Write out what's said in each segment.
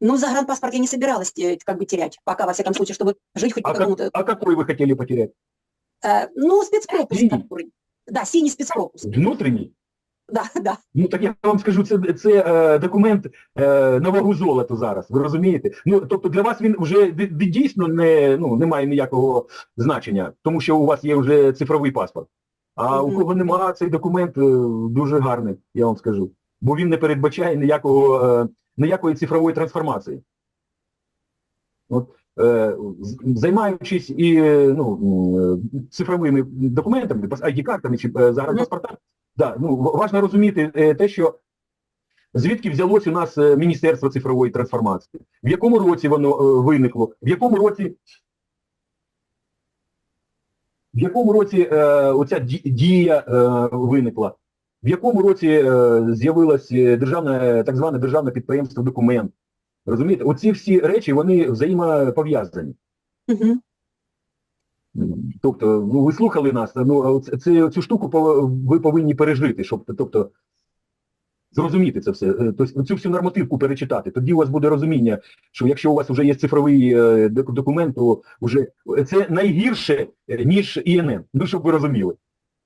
Ну, загранпаспорт я не собиралась э, как бы терять, пока, во всяком случае, чтобы жить хоть по А, как, какому-то... а какой вы хотели потерять? э, ну, спецпропуск. Синий? который- Да, синий спецпропуск. Внутренний? Да, да. Ну так я вам скажу, це, це е, документ е, на вагу золоту зараз, ви розумієте? Ну тобто для вас він вже д- д- дійсно не, ну, не має ніякого значення, тому що у вас є вже цифровий паспорт. А у Мгм. кого немає, цей документ е, дуже гарний, я вам скажу. Бо він не передбачає ніякого, е, ніякої цифрової трансформації. От, е, займаючись і ну, е, цифровими документами, ID-картами чи е, загранпаспортами, Да, ну, в- важно розуміти е, те, що звідки взялось у нас Міністерство цифрової трансформації, в якому році воно е, виникло, в якому році в якому році е, оця дія е, виникла, в якому році е, з'явилось е, державне, так зване державне підприємство документ. Розумієте, оці всі речі вони взаємопов'язані. Мгм. Тобто, ну ви слухали нас, ну це, цю штуку ви повинні пережити, щоб тобто зрозуміти це все. Е, Тобто цю всю нормативку перечитати. Тоді у вас буде розуміння, що якщо у вас вже є цифровий е, документ, то вже це найгірше, ніж ІНН. Ну щоб ви розуміли.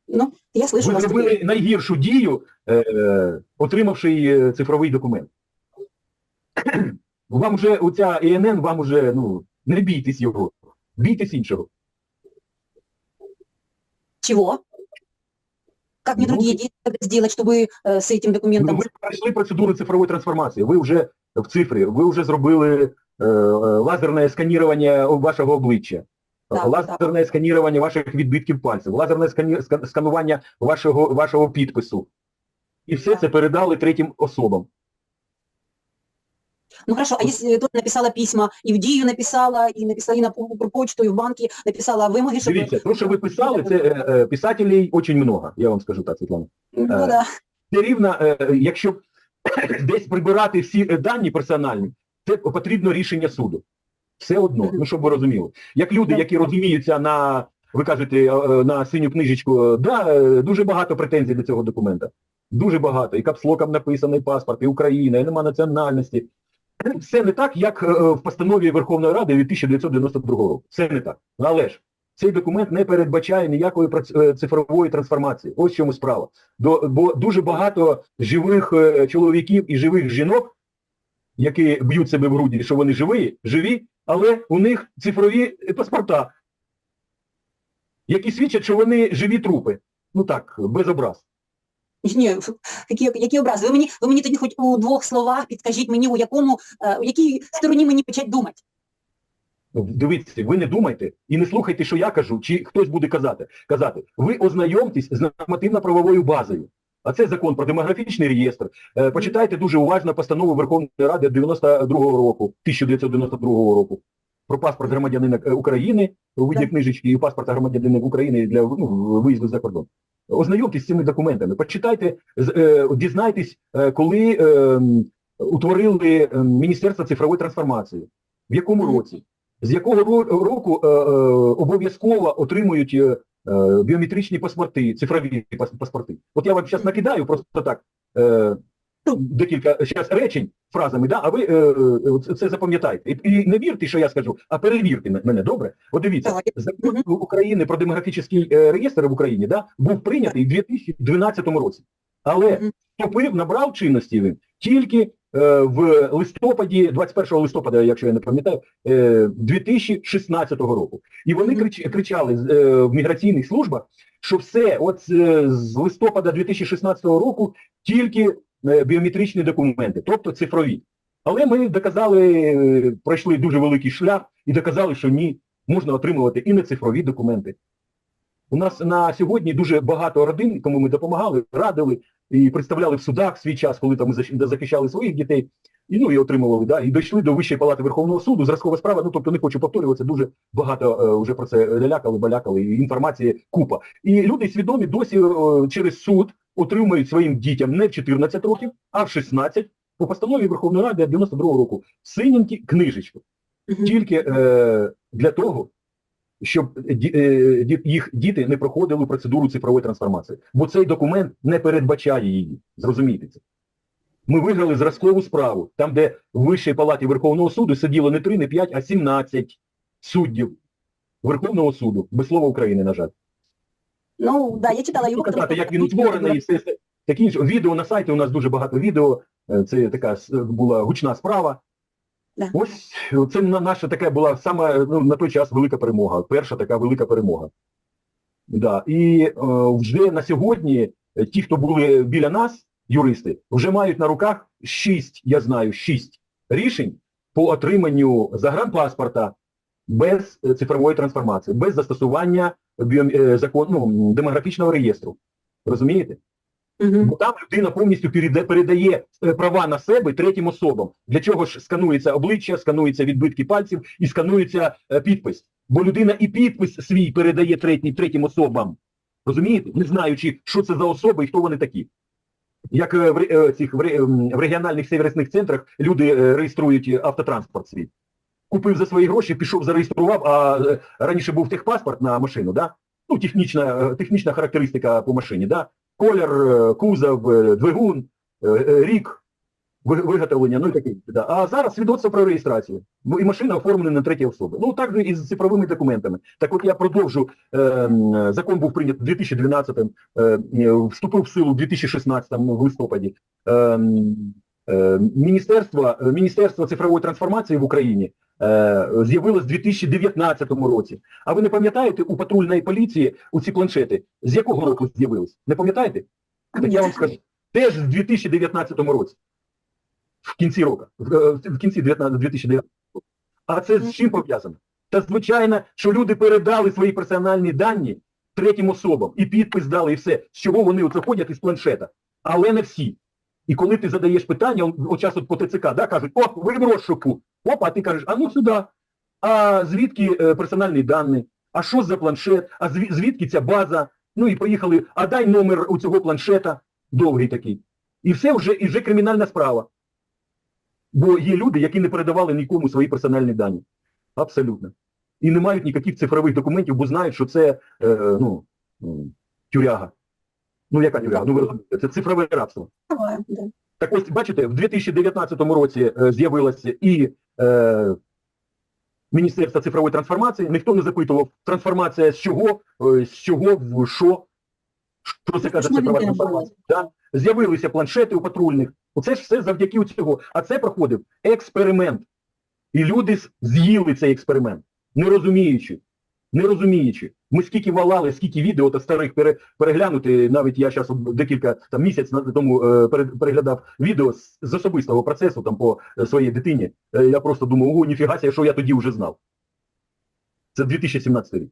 Ну, я слышу Ви вас. зробили найгіршу дію, е, е, отримавши е, цифровий документ. Вам вже оця ІНН, вам уже ну не бійтесь його, бійтесь іншого. Чего? Как мне Ну, другие действия сделать, чтобы э, с этим Ну, документом... ви пройшли процедуру цифрової трансформації. Ви вже в цифрі, ви вже зробили е, е, лазерне сканування вашого обличчя, Так, лазерне сканування ваших відбитків пальців, лазерне сканування вашого, вашого підпису. І все Так. це передали третім особам. Ну хорошо, а если тут написала письма, и в ДИЮ написала, и написала и на по- по почту, и в банке написала вымоги, чтобы... Дивіться, то, що ви писали, це е, писателей дуже много, я вам скажу так, Світлана. Ну да. Це рівно, е, якщо десь прибирати всі дані персональні, це потрібно рішення суду. Все одно, ну щоб ви розуміли. Як люди, які розуміються на, ви кажете, е, е, на синю книжечку, е, да, дуже багато претензій до цього документа. Дуже багато. І капслоком написаний паспорт, і Україна, і нема національності. Все не так, як в постанові Верховної Ради від 1992 року. Все не так. Але ж цей документ не передбачає ніякої цифрової трансформації. Ось в чому справа. Бо дуже багато живих чоловіків і живих жінок, які б'ють себе в груді, що вони живі, живі, але у них цифрові паспорта, які свідчать, що вони живі трупи. Ну так, без образ. Ні, які, які образи? Ви мені, ви мені тоді хоч у двох словах підкажіть мені, у якому, е, у якій стороні мені почати думати. Дивіться, ви не думайте і не слухайте, що я кажу, чи хтось буде казати. казати. Ви ознайомтесь з нормативно-правовою базою. А це закон про демографічний реєстр. Е, почитайте дуже уважно постанову Верховної Ради 92-го року, 1992 року, про паспорт громадянина е, України. У виді книжечки і паспорта громадянина України для ну, виїзду за кордон. Ознайомтесь з цими документами, почитайте, е, дізнайтесь, коли утворили Міністерство цифрової трансформації, в якому році, з якого року обов'язково отримують біометричні паспорти, цифрові паспорти. От я вам зараз накидаю просто так е, ну, декілька зараз речень фразами, да, а ви е, е, це- запам'ятайте. І, і не вірте, що я скажу, а перевірте мене, добре? От дивіться, закон України про демографічний е, реєстр в Україні да, був прийнятий у 2012 році. Але вступив, набрав чинності він тільки е, в листопаді, 21 листопада, якщо я не пам'ятаю, е, 2016 року. І вони кричали е, в міграційних службах, що все, от е, з листопада 2016 року тільки е, біометричні документи, тобто цифрові. Але ми доказали, е, пройшли дуже великий шлях і доказали, що ні, можна отримувати і не цифрові документи. У нас на сьогодні дуже багато родин, кому ми допомагали, радили і представляли в судах свій час, коли там захищали своїх дітей, і ну і отримували, да, і дійшли до Вищої палати Верховного суду, зразкова справа, ну тобто не хочу повторюватися, дуже багато е, вже про це лялякали, балякали, і інформації купа. І люди свідомі досі е, через суд отримують своїм дітям не в 14 років, а в 16 по постанові Верховної Ради 92-го року синенькі книжечку Мгм. тільки е, для того, щоб е, їх діти не проходили процедуру цифрової трансформації. Бо цей документ не передбачає її. Зрозумійте це. Ми виграли зразкову справу, там, де в Вищій палаті Верховного суду сиділо не 3, не 5, а 17 суддів Верховного суду. Без слова України, на жаль. Ну, да, я читала його. Показати, як він утворений і все, інше. Відео на сайті у нас дуже багато відео. Е, Це така була гучна справа. Да. Ось це наша така була саме ну, на той час велика перемога. Перша така велика перемога. Да. І е, вже на сьогодні е, ті, хто були біля нас, юристи, вже мають на руках шість, я знаю, шість рішень по отриманню загранпаспорта без е, цифрової трансформації, без застосування біом... е, ну, демографічного реєстру. Розумієте? Мгм. Бо там людина повністю передає е, права на себе третім особам. Для чого ж сканується обличчя, скануються відбитки пальців і сканується е, підпис. Бо людина і підпис свій передає третій, третім особам. Розумієте? Не знаючи, що це за особи і хто вони такі. Як е, в, цих, в, регіональних сервісних центрах люди реєструють автотранспорт свій. Купив за свої гроші, пішов, зареєстрував, а раніше був техпаспорт на машину, да? ну, технічна, технічна характеристика по машині, да? Колір, е, кузов, е, двигун, е, рік виготовлення, ну і таке. Да. А зараз свідоцтво про реєстрацію. І машина оформлена на третій особи. Ну так же і з цифровими документами. Так от я продовжу. Е, закон був прийнят у 2012, е, е, вступив в силу у 2016 в листопаді. Е, м, е, Міністерство, Міністерство цифрової трансформації в Україні з'явилось у 2019 році. А ви не пам'ятаєте у патрульної поліції у ці планшети? З якого року з'явились? Не пам'ятаєте? Так я вам скажу. Теж в 2019 році. В кінці року. В, е, кінці 2019 року. А це з чим пов'язано? Та звичайно, що люди передали свої персональні дані третім особам і підпис дали, і все. З чого вони оце ходять із планшета. Але не всі. І коли ти задаєш питання, от час от по ТЦК, да, кажуть, о, ви в розшуку. Опа, а ти кажеш, а ну сюди. А звідки е, персональні дані? А що за планшет? А зві- звідки ця база? Ну і поїхали, а дай номер у цього планшета, довгий такий. І все вже, і вже кримінальна справа. Бо є люди, які не передавали нікому свої персональні дані. Абсолютно. І не мають ніяких цифрових документів, бо знають, що це е, ну, тюряга. Ну, яка тюряга? Ну ви розумієте, це цифрове рабство. Так ось, бачите, в 2019 році е, з'явилося і е, Міністерства цифрової трансформації. Ніхто не запитував, трансформація з чого, е, з чого, в що, що це каже цифрова трансформація. Да? З'явилися планшети у патрульних. Оце ж все завдяки цього. А це проходив експеримент. І люди з'їли цей експеримент, не розуміючи. Не розуміючи. Ми скільки валали, скільки відео та старих пере, переглянути, навіть я зараз декілька там місяць тому е, пере- переглядав відео з, з особистого процесу там по е, своїй дитині. Е, я просто думав, о, ніфіга ся, що я тоді вже знав. Це 2017 рік.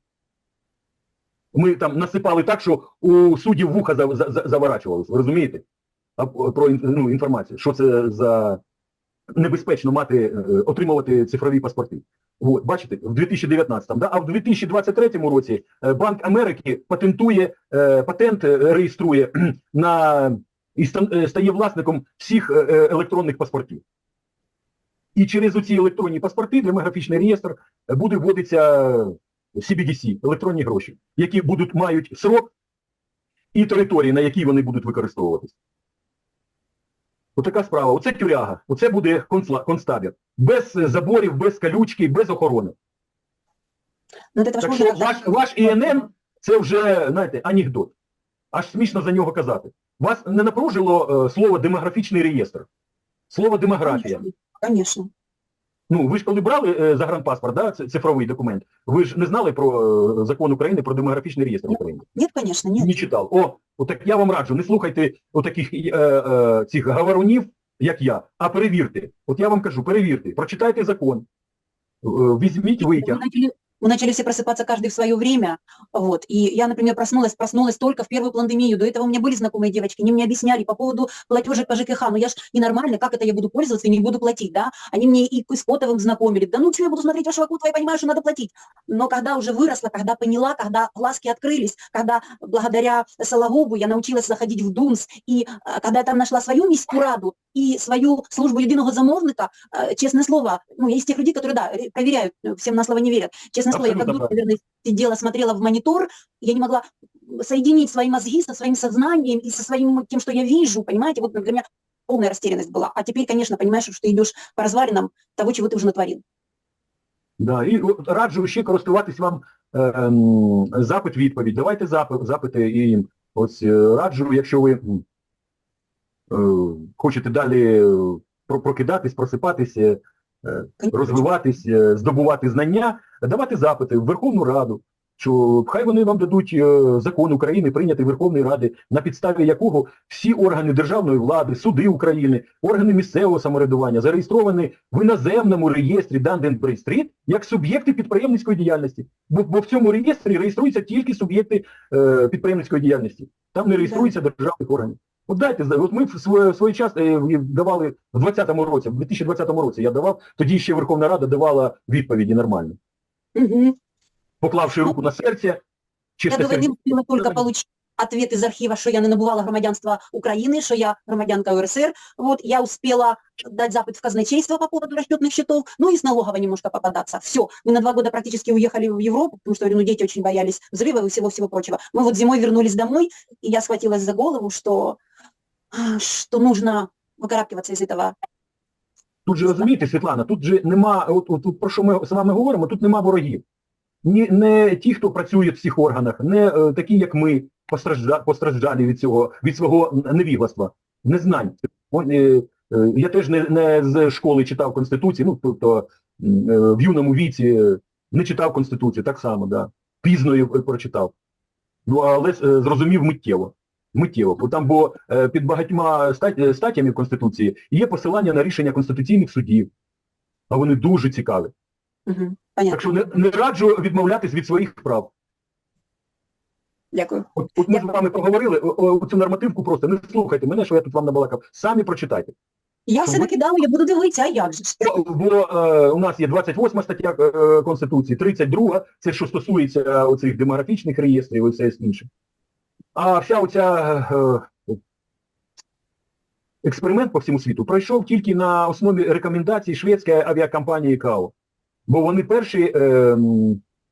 Ми там насипали так, що у суддів вуха за, за, за- заворачувалися, ви розумієте? А, про ну, інформацію, що це за небезпечно мати, отримувати цифрові паспорти. От, бачите, в 2019, да? а в 2023 році е, Банк Америки патентує, е, патент е, реєструє на і стає власником всіх електронних паспортів. І через оці електронні паспорти демографічний реєстр буде вводитися CBDC, електронні гроші, які будуть мають срок і території, на якій вони будуть використовуватись. Отака справа. Оце тюряга, оце буде концтабір. Без заборів, без калючки, без охорони. Ну, Так що ваш, ваш ІНН це вже, знаєте, анекдот. Аж смішно за нього казати. Вас не напружило е, слово демографічний реєстр, слово демографія. Конечно. Ну, ви ж коли брали е, загранпаспорт, да, цифровий документ, ви ж не знали про е, закон України про демографічний реєстр України. Ні, звісно, ні. Не читав. О, отак я вам раджу, не слухайте отаких е, е, цих говорунів, як я, а перевірте. От я вам кажу, перевірте, прочитайте закон, е, візьміть витяг. Мы начали все просыпаться каждый в свое время, вот, и я, например, проснулась, проснулась только в первую пандемию, до этого у меня были знакомые девочки, они мне объясняли по поводу платежек по ЖКХ, ну я ж ненормально, как это я буду пользоваться и не буду платить, да, они мне и с Котовым знакомили, да ну что я буду смотреть вашего Котова, я понимаю, что надо платить, но когда уже выросла, когда поняла, когда глазки открылись, когда благодаря Сологубу я научилась заходить в ДУНС, и э, когда я там нашла свою міську и свою службу єдиного замовника, э, честное слово, ну, я из тех людей, которые, да, ре- проверяют, э, всем на слово не верят Честное слово, я как Абсолютно дура, наверное, сидела, смотрела в монитор, я не могла соединить свои мозги со своим сознанием и со своим тем, что я вижу, понимаете, вот для меня полная растерянность была. А теперь, конечно, понимаешь, что ты идешь по развалинам того, чего ты уже натворил. Да, і от раджу ще користуватись вам е, ем, запит-відповідь. Давайте запит, запити і ось е, раджу, якщо ви м, е, хочете далі е, про- прокидатись, просипатися, е, Конечно. Розвиватись, е, здобувати знання, давати запити в Верховну Раду, що хай вони вам дадуть е, закон України, прийнятий Верховної Ради, на підставі якого всі органи державної влади, суди України, органи місцевого самоврядування зареєстровані в іноземному реєстрі Bradstreet як суб'єкти підприємницької діяльності. Бо, бо в цьому реєстрі реєструються тільки суб'єкти е, підприємницької діяльності. Там не реєструються державних органів. От дайте, за- от ми в своє, в свій час е, давали в 2020 році, в 2020 році я давав, тоді ще Верховна Рада давала відповіді нормально. Мгм. Поклавши руку на серце, Я чисто до війни сердечно. встигла тільки Давай. получити ответ из архива, що я не набувала громадянства України, що я громадянка УРСР. Вот, я успела дать запит в казначейство по поводу расчетных счетов, ну и с налоговой немножко попадаться. Все, мы на два года практически уехали в Европу, потому что, говорю, ну, дети очень боялись взрывов и всего-всего прочего. Мы вот зимой вернулись домой, и я схватилась за голову, что, а, что нужно выкарабкиваться из этого. Тут же розумієте, Світлана, тут же нема, от, от, от про що ми з вами говоримо, тут нема ворогів. Ні, не ті, хто працює в цих органах, не е, такі, як ми, постражда, постраждалі від цього, від свого невігластва, незнань. О, е, е, я теж не, не з школи читав Конституцію, ну, тобто е, в юному віці е, не читав Конституцію, так само, да. пізно її прочитав. Ну, але е, зрозумів миттєво. Миттєво, бо там бо е, під багатьма е, статтями в Конституції є посилання на рішення конституційних судів, а вони дуже цікаві. Угу. Понятно. Так що не, не раджу відмовлятись від своїх прав. Дякую. От, от ми з вами поговорили, о- о, цю нормативку просто не слухайте мене, що я тут вам набалакав. Самі прочитайте. Я все ви- накидала, я буду дивитися, а як же? Бо, е, у нас є 28 стаття е, Конституції, 32, це що стосується оцих демографічних реєстрів і все інше. А вся оця е, експеримент по всьому світу пройшов тільки на основі рекомендацій шведської авіакомпанії КАО. Бо вони перші е,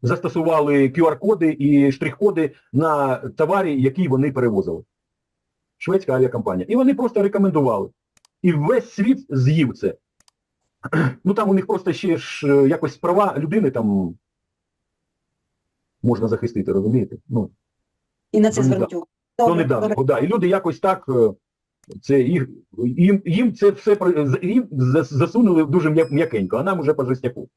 застосували QR-коди і штрих-коди на товарі, які вони перевозили. Шведська авіакомпанія. І вони просто рекомендували. І весь світ з'їв це. Ну там у них просто ще ж е, якось права людини там можна захистити, розумієте? Ну, І на це Ну, звернуть увагу. то не недавно. добре. Да. І люди якось так, е, це їх, їм, їм це все їм засунули дуже м'якенько, а нам уже по жестяку.